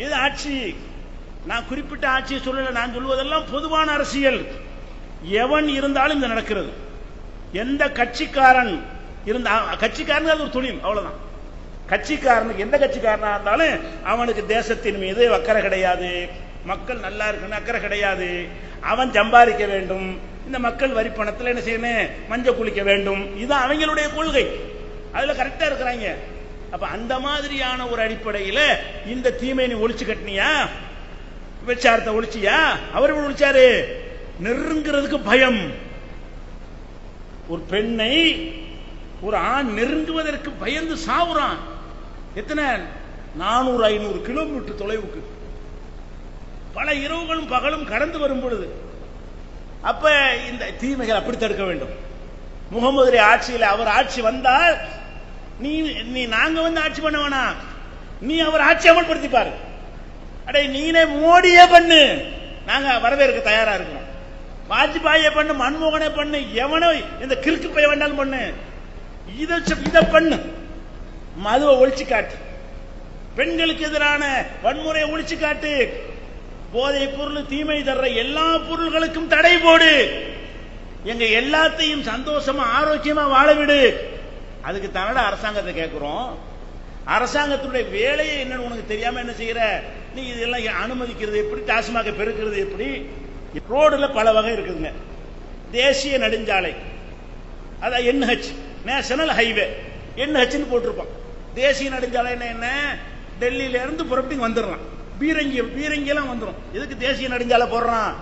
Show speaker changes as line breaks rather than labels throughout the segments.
இது ஆட்சி. நான் குறிப்பிட்ட ஆட்சியை சொல்லல நான் சொல்வதெல்லாம் பொதுவான அரசியல். எவன் இருந்தாலும் இது நடக்கிறது. எந்த கட்சிக்காரன் இருந்த கட்சிக்காரன் அது ஒரு தொழில் அவ்வளவுதான். கட்சிக்காரனுக்கு எந்த கட்சிக்காரனா இருந்தாலும் அவனுக்கு தேசத்தின் மீது அக்கறை கிடையாது. மக்கள் நல்லா இருக்குன்னு அக்கறை கிடையாது. அவன் சம்பாதிக்க வேண்டும். இந்த மக்கள் வரி பணத்தில் என்ன செய்யணும்? மஞ்சள் குளிக்க வேண்டும். இது அவங்களுடைய கொள்கை. அதுல கரெக்டா இருக்கிறாங்க. அப்ப அந்த மாதிரியான ஒரு அடிப்படையில இந்த தீமை நீ ஒழிச்சு கட்டினியா? விபச்சாரத்தை ஒழிச்சியா? அவர் ஒழிச்சாரு? நெருங்கிறதுக்கு பயம். ஒரு பெண்ணை ஒரு ஆண் நெருங்குவதற்கு பயந்து சாவுறான். எத்தனை? நானூறு ஐநூறு கிலோமீட்டர் தொலைவுக்கு. பல இரவுகளும் பகலும் கடந்து வரும் பொழுது. அப்ப இந்த தீமைகள் அப்படி தடுக்க வேண்டும். முகமது ஆட்சியில் அவர் ஆட்சி வந்தால் நீ நீ நாங்க வந்து ஆட்சி பண்ண வேணாம் நீ அவர் ஆட்சி அமல்படுத்தி பாரு அடே நீனே மோடியே பண்ணு. நாங்க வரவேற்க தயாரா இருக்கிறோம். வாஜ்பாயை பண்ணு மன்மோகனை பண்ணு எவனோ இந்த கிறுக்கு பைய வேண்டாலும் பண்ணு. இதை இதை பண்ணு. மதுவை ஒழிச்சு காட்டு. பெண்களுக்கு எதிரான வன்முறையை ஒழிச்சு காட்டு. போதை பொருள் தீமை தர்ற எல்லா பொருள்களுக்கும் தடை போடு. எங்க எல்லாத்தையும் சந்தோஷமா ஆரோக்கியமா வாழ விடு. அதுக்கு தானடா அரசாங்கத்தை கேட்கிறோம் அரசாங்கத்துடைய வேலையை என்னன்னு உனக்கு தெரியாம என்ன செய்யற? நீ இதெல்லாம் அனுமதிக்கிறது எப்படி? டாஸ்மாக பெருக்கிறது எப்படி? ரோடுல பல வகை இருக்குதுங்க. தேசிய நெடுஞ்சாலை. அதான் என்ஹெச். National highway. என்ஹெச்னு போட்டிருப்பான். தேசிய நெடுஞ்சாலை என்ன? டெல்லியில இருந்து புறப்பட்டு வந்துடுறான். பீரங்கி பீரங்கியெல்லாம் வந்துடும் எதுக்கு தேசிய நெடுஞ்சாலை போடுறான்?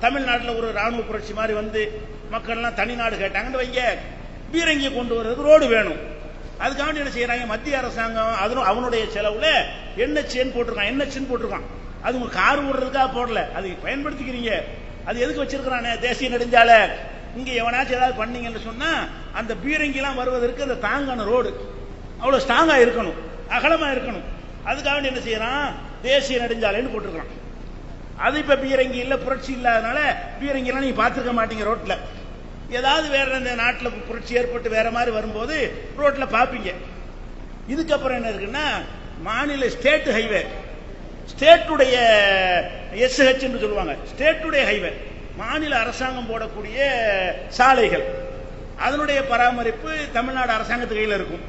தமிழ்நாட்டில் ஒரு ராணுவ புரட்சி மாதிரி வந்து மக்கள்லாம் தனி நாடு கேட்டாங்கன்னு வைங்க. பீரங்கி கொண்டு வர்றதுக்கு ரோடு வேணும். அதுக்காக என்ன செய்யறாங்க? மத்திய அரசாங்கம் அதுவும் அவனுடைய செலவுல என்ஹெச்என் போட்டிருக்கான் என்ஹெச்னு போட்டிருக்கான்? அது உங்க கார் ஓடுறதுக்காக போடல. அது பயன்படுத்திக்கிறீங்க. அது எதுக்கு வச்சிருக்கிறானே? தேசிய நெடுஞ்சாலை. இங்க எவனாச்சும் ஏதாவது பண்ணீங்கன்னு சொன்னா அந்த பீரங்கி எல்லாம் வருவதற்கு அந்த தாங்கான ரோடு. அவ்வளவு ஸ்ட்ராங்கா இருக்கணும். அகலமா இருக்கணும். அதுக்காக என்ன செய்யறான்? தேசிய நெடுஞ்சாலைன்னு போட்டிருக்கான் அது இப்ப பீரங்கி இல்ல புரட்சி இல்லாதனால பீரங்கி எல்லாம் நீங்க பாத்துருக்க மாட்டீங்க ரோட்ல. ஏதாவது வேற இந்த நாட்டில் புரட்சி ஏற்பட்டு வேற மாதிரி வரும்போது ரோட்ல பார்ப்பீங்க இதுக்கப்புறம் என்ன இருக்குன்னா மாநில ஸ்டேட் ஹைவே ஸ்டேட்டுடைய எஸ்ஹெச் என்று சொல்லுவாங்க. ஸ்டேட்டுடைய ஹைவே மாநில அரசாங்கம் போடக்கூடிய சாலைகள். அதனுடைய பராமரிப்பு தமிழ்நாடு அரசாங்கத்து கையில் இருக்கும்.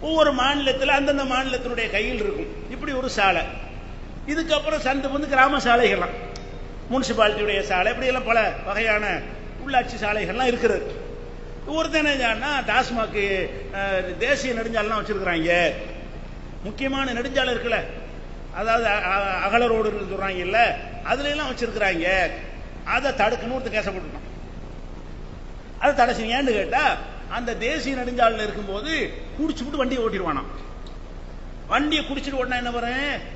ஒவ்வொரு மாநிலத்தில் அந்தந்த மாநிலத்தினுடைய கையில் இருக்கும். இப்படி ஒரு சாலை. இதுக்கப்புறம் சந்து வந்து கிராம சாலைகள்லாம். முனிசிபாலிட்டியுடைய சாலை. இப்படி எல்லாம் பல வகையான உள்ளாட்சி சாலைகள்லாம் இருக்கிறது ஒருத்தன் என்ன டாஸ்மாக் தேசிய நெடுஞ்சாலாம் வச்சிருக்கிறாங்க. முக்கியமான நெடுஞ்சாலை இருக்குல்ல. அதாவது அ- அகல ரோடு சொல்றாங்க இல்ல அதுல எல்லாம் வச்சிருக்கிறாங்க. அதை தடுக்கணும் ஒருத்தன் கேசப்பட்டுருக்கான் அதை தடை ஏன்னு கேட்டா அந்த தேசிய நெடுஞ்சாலையில் இருக்கும்போது குடிச்சுட்டு வண்டியை ஓட்டிடுவானாம். வண்டியை குடிச்சிட்டு ஓட்டினா என்ன வரும்?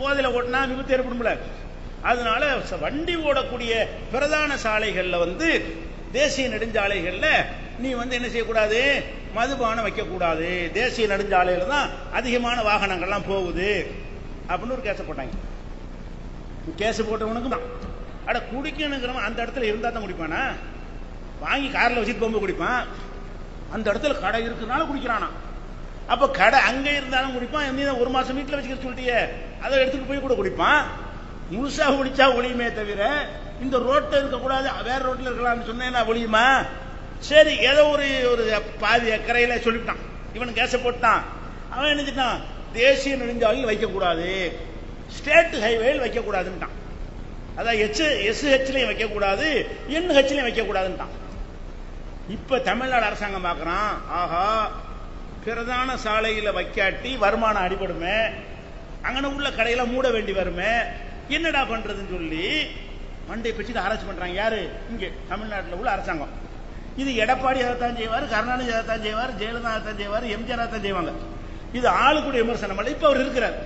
போதையில ஓட்டினா விபத்து ஏற்படும்ல. அதனால வண்டி ஓடக்கூடிய பிரதான சாலைகளில் வந்து தேசிய நெடுஞ்சாலைகளில் நீ வந்து என்ன செய்யக்கூடாது? மதுபானம் வைக்கக்கூடாது. தேசிய நெடுஞ்சாலையில் தான் அதிகமான வாகனங்கள்லாம் போகுது. அப்படின்னு ஒரு கேச போட்டாங்க. கேஸ் போட்டவனுக்கு தான். அட குடிக்கணுங்கிறவன் அந்த இடத்துல இருந்தால் தான் குடிப்பானா? வாங்கி காரில் வச்சுட்டு போகும்போது குடிப்பான். அந்த இடத்துல கடை இருக்கிறனால குடிக்கிறானா? அப்போ கடை அங்கே இருந்தாலும் குடிப்பான். நீ தான் ஒரு மாதம் வீட்டில் வச்சுக்க சொல்லிட்டியே. அதை எடுத்துகிட்டு போய் கூட குடிப்பான். முழுசா குடிச்சா ஒளியுமே தவிர இந்த ரோட்ல இருக்க கூடாது வேற ரோட்ல இருக்கலாம்னு சொன்னேன்னா ஒளியுமா சரி ஏதோ ஒரு ஒரு பாதி அக்கறையில சொல்லிட்டான். இவன் கேச போட்டான். அவன் நினைச்சிட்டான் தேசிய நெடுஞ்சாலையில் வைக்கக்கூடாது. ஸ்டேட் ஹைவேயில் வைக்கக்கூடாதுன்ட்டான். அதான் எச் எஸ்ஹெச்லையும் வைக்கக்கூடாது என்ஹெச்லையும் வைக்கக்கூடாதுன்ட்டான். இப்ப தமிழ்நாடு அரசாங்கம் பார்க்குறான் ஆஹா பிரதான சாலையில வைக்காட்டி வருமானம் அடிபடுமே அங்கன உள்ள கடையில மூட வேண்டி வருமே என்னடா பண்றதுன்னு சொல்லி மண்டை பிச்சுட்டு ஆராய்ச்சி பண்றாங்க. யாரு? இங்க தமிழ்நாட்டில் உள்ள அரசாங்கம். இது எடப்பாடி அதைத்தான் செய்வார் கருணாநிதி அதைத்தான் செய்வார் ஜெயலலிதா அதைத்தான் செய்வார் எம்ஜிஆர் அதைத்தான் செய்வாங்க. இது ஆளுக்குடைய விமர்சனம் அல்ல. இப்ப அவர் இருக்கிறார்.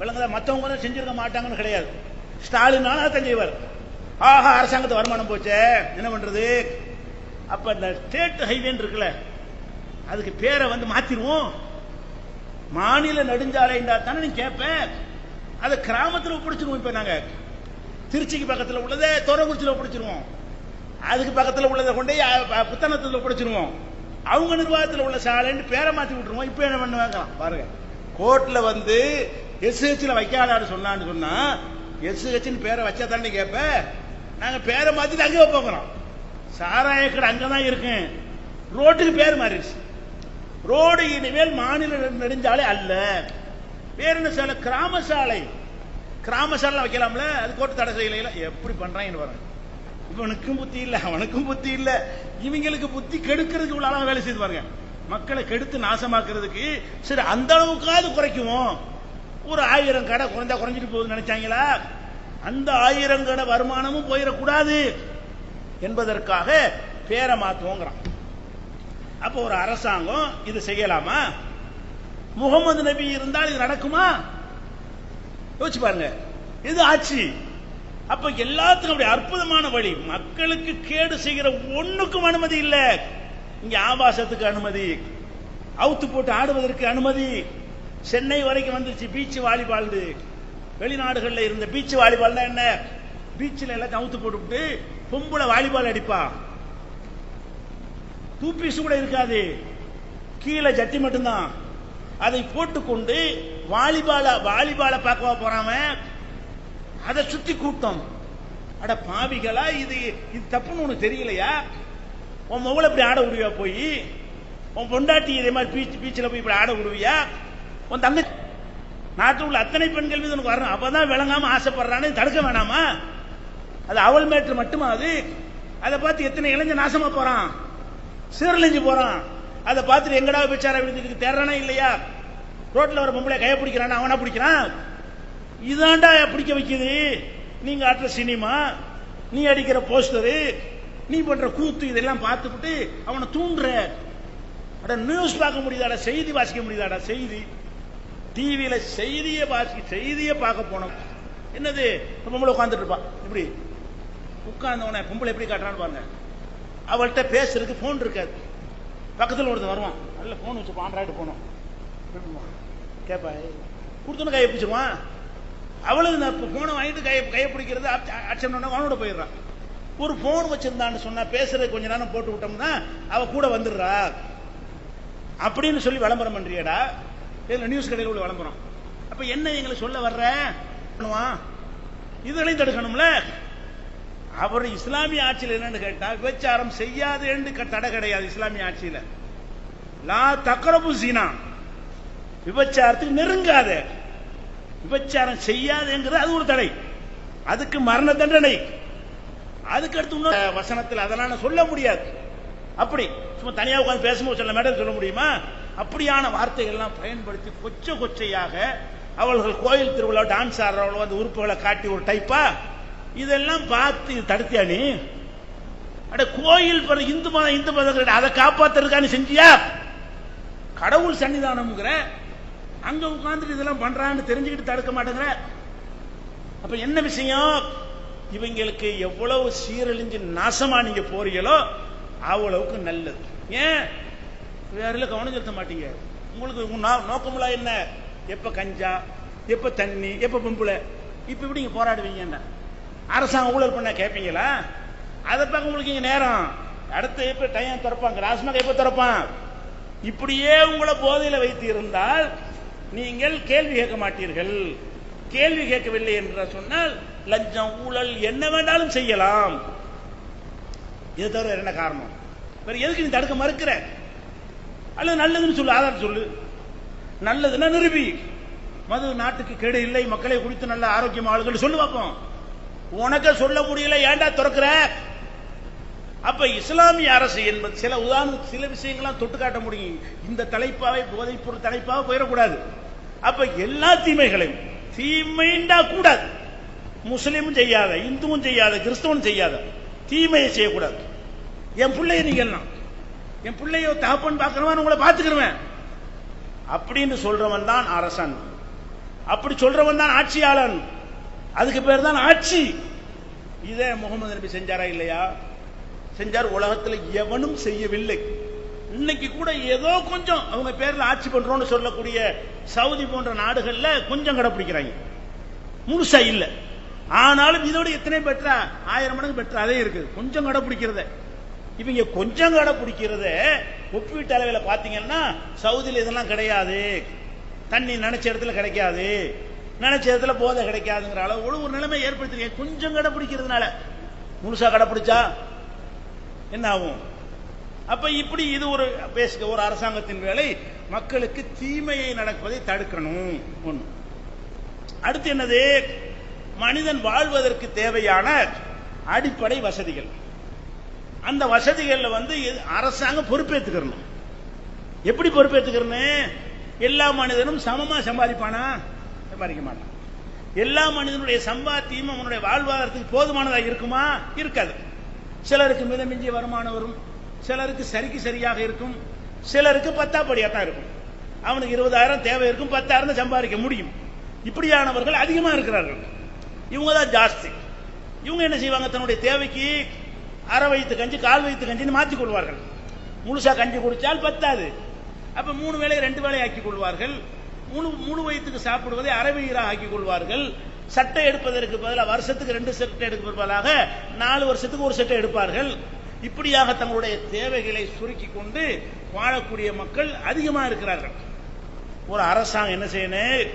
விளங்குதா மற்றவங்க கூட செஞ்சிருக்க மாட்டாங்கன்னு கிடையாது. ஸ்டாலினாலும் அதைத்தான் செய்வார். ஆஹா அரசாங்கத்தை வருமானம் போச்சே. என்ன பண்றது? அப்ப இந்த ஸ்டேட் ஹைவேன்னு இருக்குல்ல அதுக்கு பேரை வந்து மாத்திருவோம். மாநில நெடுஞ்சாலை தானே நீ கேட்பேன் அதை கிராமத்தில் ஒப்படைச்சிருவோம் இப்போ நாங்கள் திருச்சிக்கு பக்கத்தில் உள்ளதை தோரங்குறிச்சியில் ஒப்படைச்சிருவோம் அதுக்கு பக்கத்தில் உள்ளதை கொண்டு போய், அ, ஒப்படைச்சிருவோம் அவங்க நிர்வாகத்தில் உள்ள சாலைன்னு பேரை மாற்றி விட்டுருவோம். இப்போ என்ன பண்ணுவாங்க பாருங்க. கோர்ட்டில் வந்து எஸ்ஹெச்சில் வைக்காதான்னு சொன்னான்னு சொன்னால் எஸ்ஹெச்னு பேரை வச்சா தாண்டி கேட்ப நாங்கள் பேரை மாற்றிட்டு அங்கே வைப்போங்கிறோம் சாராய கடை அங்கதான் இருக்கும் ரோட்டுக்கு பேர் மாறிடுச்சு. ரோடு இனிமேல் மாநில நெடுஞ்சாலை அல்ல. வேற என்ன சாலை கிராம சாலை கிராம சாலை வைக்கலாம்ல? அது கோட்டு தடை செய்யல எப்படி பண்றாங்கன்னு பாருங்க. இவனுக்கும் புத்தி இல்ல அவனுக்கும் புத்தி இல்ல. இவங்களுக்கு புத்தி கெடுக்கிறதுக்கு இவ்வளவு அளவு வேலை செய்து பாருங்க. மக்களை கெடுத்து நாசமாக்குறதுக்கு சரி அந்த அளவுக்காவது குறைக்குவோம். ஒரு ஆயிரம் கடை குறைஞ்சா குறைஞ்சிட்டு போகுதுன்னு நினைச்சாங்களா? அந்த ஆயிரம் கடை வருமானமும் போயிடக்கூடாது என்பதற்காக பேரை மாத்துவோங்கிறான். அப்போ ஒரு அரசாங்கம் இது செய்யலாமா? முகமது நபி இருந்தால் இது நடக்குமா? யோசிச்சு பாருங்க. இது ஆட்சி? அப்ப எல்லாத்துக்கும் அப்படி அற்புதமான வழி. மக்களுக்கு கேடு செய்கிற ஒண்ணுக்கும் அனுமதி இல்ல. இங்க ஆபாசத்துக்கு அனுமதி. அவுத்து போட்டு ஆடுவதற்கு அனுமதி. சென்னை வரைக்கும் வந்துருச்சு பீச் வாலிபால் வெளிநாடுகள்ல இருந்த பீச் வாலிபால்னா என்ன? பீச்சில் எல்லாத்தையும் அவுத்து போட்டுவிட்டு பொம்பளை வாலிபால் அடிப்பா. தூப்பீஸ் கூட இருக்காது. கீழே ஜட்டி மட்டும்தான். அதை போட்டுக்கொண்டு வாலிபால வாலிபால பார்க்க போறாம? அதை சுத்தி கூட்டம். அட பாவிகளா இது இது தப்புன்னு உனக்கு தெரியலையா? உன் மகளை இப்படி ஆட விடுவியா போய்? உன் பொண்டாட்டி இதே மாதிரி பீச் பீச்சில் போய் இப்படி ஆட விடுவியா? உன் தங்க நாட்டில் உள்ள அத்தனை பெண்கள் மீது உனக்கு வரணும். அப்பதான் விளங்காம ஆசைப்படுறான்னு தடுக்க வேணாமா? அது அவள் மேற்று மட்டுமா அது? அதை பார்த்து எத்தனை இளைஞ நாசமா போறான்? சீரழிஞ்சு போறான். அதை பார்த்துட்டு எங்கடா விபச்சார விழுந்துருக்கு? தேர்றானா இல்லையா? ரோட்டில் வர பொம்பளை கையை பிடிக்கிறான்? அவனா பிடிக்கிறான்? இதாண்டா பிடிக்க வைக்குது. நீங்க ஆட்டுற சினிமா நீ அடிக்கிற போஸ்டரு நீ பண்ற கூத்து இதெல்லாம் பார்த்துக்கிட்டு அவனை தூண்டுற. அட நியூஸ் பார்க்க முடியுதாடா? செய்தி வாசிக்க முடியுதாடா? செய்தி. டிவியில செய்தியை வாசி செய்தியை பார்க்க போனோம். என்னது? பொம்பளை உட்காந்துட்டு இருப்பான் இப்படி. உட்கார்ந்தவன பொம்பளை எப்படி காட்டுறான்னு பாருங்க. அவள்கிட்ட பேசுறதுக்கு போன் இருக்காது. பக்கத்தில் ஒருத்தன் வருவான். நல்ல போன் வச்சு ஆண்ட்ராய்டு போனோம் கேப்பா கொடுத்தோன்னு கையை பிடிச்சிருவான். அவளுக்கு நான் இப்போ போனை வாங்கிட்டு கையை கையை பிடிக்கிறது அச்சம் அவனோட போயிடுறான். ஒரு போன் வச்சிருந்தான்னு சொன்னா பேசுறது கொஞ்ச நேரம் போட்டு விட்டோம்னா அவ கூட வந்துடுறா. அப்படின்னு சொல்லி விளம்பரம் பண்றியடா. இதுல நியூஸ் கடையில் உள்ள விளம்பரம். அப்ப என்ன எங்களை சொல்ல வர்ற? பண்ணுவான். இதுகளையும் தடுக்கணும்ல? அவர் இஸ்லாமிய ஆட்சியில் என்னன்னு கேட்டா விபச்சாரம் செய்யாது என்று தடை கிடையாது இஸ்லாமிய ஆட்சியில. லா தக்கரபு சீனா விபச்சாரத்துக்கு நெருங்காத. விபச்சாரம் செய்யாதுங்கிறது அது ஒரு தடை. அதுக்கு மரண தண்டனை. அதுக்கு அடுத்து வசனத்தில் அதெல்லாம் சொல்ல முடியாது. அப்படி. சும்மா தனியாக உட்காந்து பேசும்போது சொல்ல மேடம் சொல்ல முடியுமா? அப்படியான வார்த்தைகள் எல்லாம் பயன்படுத்தி கொச்ச கொச்சையாக அவர்கள் கோயில் திருவிழா டான்ஸ் ஆடுறவங்களோ அந்த உறுப்புகளை காட்டி ஒரு டைப்பா இதெல்லாம் பார்த்து தடுத்தியா நீ? அட கோயில் பிற இந்து மதம் இந்து மதம் அதை காப்பாத்துறதுக்கான செஞ்சியா? கடவுள் சன்னிதானம்ங்கிற அங்க உட்கார்ந்துட்டு இதெல்லாம் பண்றான்னு தெரிஞ்சுக்கிட்டு தடுக்க மாட்டேங்கிற. அப்ப என்ன விஷயம்? இவங்களுக்கு எவ்வளவு சீரழிஞ்சு நாசமா நீங்க போறீங்களோ அவ்வளவுக்கு நல்லது. ஏன்? வேற கவனம் செலுத்த மாட்டீங்க? உங்களுக்கு நோக்கமுலா என்ன? எப்ப கஞ்சா எப்ப தண்ணி எப்ப பொம்புல இப்ப இப்படி நீங்க போராடுவீங்க என்ன? அரசாங்கம் ஊழல் பண்ண கேட்பீங்களா அதை பார்க்க உங்களுக்கு இங்க நேரம். அடுத்து எப்ப டைம் திறப்பாங்க ராஸ்மாக எப்ப திறப்பான்? இப்படியே உங்களை போதையில வைத்து இருந்தால் நீங்கள் கேள்வி கேட்க மாட்டீர்கள். கேள்வி கேட்கவில்லை என்று சொன்னால் லஞ்சம் ஊழல் என்ன வேண்டாலும் செய்யலாம். இது தவிர என்ன காரணம்? வேற எதுக்கு நீ தடுக்க மறுக்கிற? அல்லது நல்லதுன்னு சொல்லு ஆதாரம் சொல்லு. நல்லதுன்னா நிரூபி. மது நாட்டுக்கு கெடு இல்லை மக்களை குடித்து நல்ல ஆரோக்கியம் ஆளுகள் சொல்லு பார்ப்போம். உனக்க சொல்ல முடியல ஏன்டா திறக்கிற? அப்ப இஸ்லாமிய அரசு என்பது சில உதாரணம் சில விஷயங்கள்லாம் தொட்டு காட்ட முடியும். இந்த தலைப்பாவை போதைப்பொருள் தலைப்பாக போயிடக்கூடாது. அப்ப எல்லா தீமைகளையும் தீமைண்டா கூடாது. முஸ்லீமும் செய்யாத இந்துவும் செய்யாத கிறிஸ்தவனும் செய்யாத தீமையை செய்யக்கூடாது. என் பிள்ளைய நீங்க எல்லாம் என் பிள்ளைய தகப்பன் பார்க்கிறவன் உங்களை பார்த்துக்கிடுவேன் அப்படின்னு சொல்றவன் தான் அரசன். அப்படி சொல்றவன் தான் ஆட்சியாளன். அதுக்கு பேர் தான் ஆட்சி. இதே முகமது நபி செஞ்சாரா இல்லையா? செஞ்சார் உலகத்தில் எவனும் செய்யவில்லை. இன்னைக்கு கூட ஏதோ கொஞ்சம் அவங்க பேரில் ஆட்சி பண்றோம்னு சொல்லக்கூடிய சவுதி போன்ற நாடுகளில் கொஞ்சம் கடைப்பிடிக்கிறாங்க முழுசா இல்லை. ஆனாலும் இதோட எத்தனை பெற்றா? ஆயிரம் மடங்கு பெற்றா. அதே இருக்குது கொஞ்சம் கடைப்பிடிக்கிறத இவங்க கொஞ்சம் கடைப்பிடிக்கிறத ஒப்பீட்டு அளவில் பார்த்தீங்கன்னா சவுதியில் இதெல்லாம் கிடையாது. தண்ணி நினைச்ச இடத்துல கிடைக்காது. நினைச்ச இடத்துல போதை கிடைக்காதுங்கிற அளவு. ஒரு நிலைமை ஏற்படுத்திருக்கேன் கொஞ்சம் கடைப்பிடிக்கிறதுனால முழுசா கடைப்பிடிச்சா என்ன ஆகும்? அப்ப இப்படி இது ஒரு பேசுக ஒரு அரசாங்கத்தின் வேலை. மக்களுக்கு தீமையை நடப்பதை தடுக்கணும். ஒண்ணு. அடுத்து என்னது? மனிதன் வாழ்வதற்கு தேவையான அடிப்படை வசதிகள். அந்த வசதிகள்ல வந்து அரசாங்கம் பொறுப்பேற்றுக்கணும் எப்படி பொறுப்பேற்றுக்கிறேன்னு எல்லா மனிதனும் சமமா சம்பாதிப்பானா? சம்பாதிக்க மாட்டான். எல்லா மனிதனுடைய சம்பாத்தியம் அவனுடைய வாழ்வாதாரத்துக்கு போதுமானதாக இருக்குமா? இருக்காது. சிலருக்கு மிதமிஞ்சிய வருமானம் வரும். சிலருக்கு சரிக்கு சரியாக இருக்கும். சிலருக்கு பத்தாப்படியாக தான் இருக்கும். அவனுக்கு இருபதாயிரம் தேவை இருக்கும். பத்தாயிரம் தான் சம்பாதிக்க முடியும். இப்படியானவர்கள் அதிகமாக இருக்கிறார்கள். இவங்க தான் ஜாஸ்தி. இவங்க என்ன செய்வாங்க? தன்னுடைய தேவைக்கு அரை வயிற்று கஞ்சி கால் வயிற்று கஞ்சின்னு மாற்றிக் கொள்வார்கள். முழுசாக கஞ்சி குடித்தால் பத்தாது. அப்போ மூணு வேலையை ரெண்டு வேலையை ஆக்கி கொள்வார்கள். மூணு மூணு வயிற்றுக்கு சாப்பிடுவதை அரை ஆக்கிக் கொள்வார்கள். சட்டை எடுப்பதற்கு பதிலாக வருஷத்துக்கு ரெண்டு சட்டை எடுப்பதற்கு பதிலாக நாலு வருஷத்துக்கு ஒரு சட்டை எடுப்பார்கள். இப்படியாக தங்களுடைய தேவைகளை சுருக்கி கொண்டு வாழக்கூடிய மக்கள் அதிகமாக இருக்கிறார்கள். ஒரு அரசாங்கம் என்ன செய்யணும்?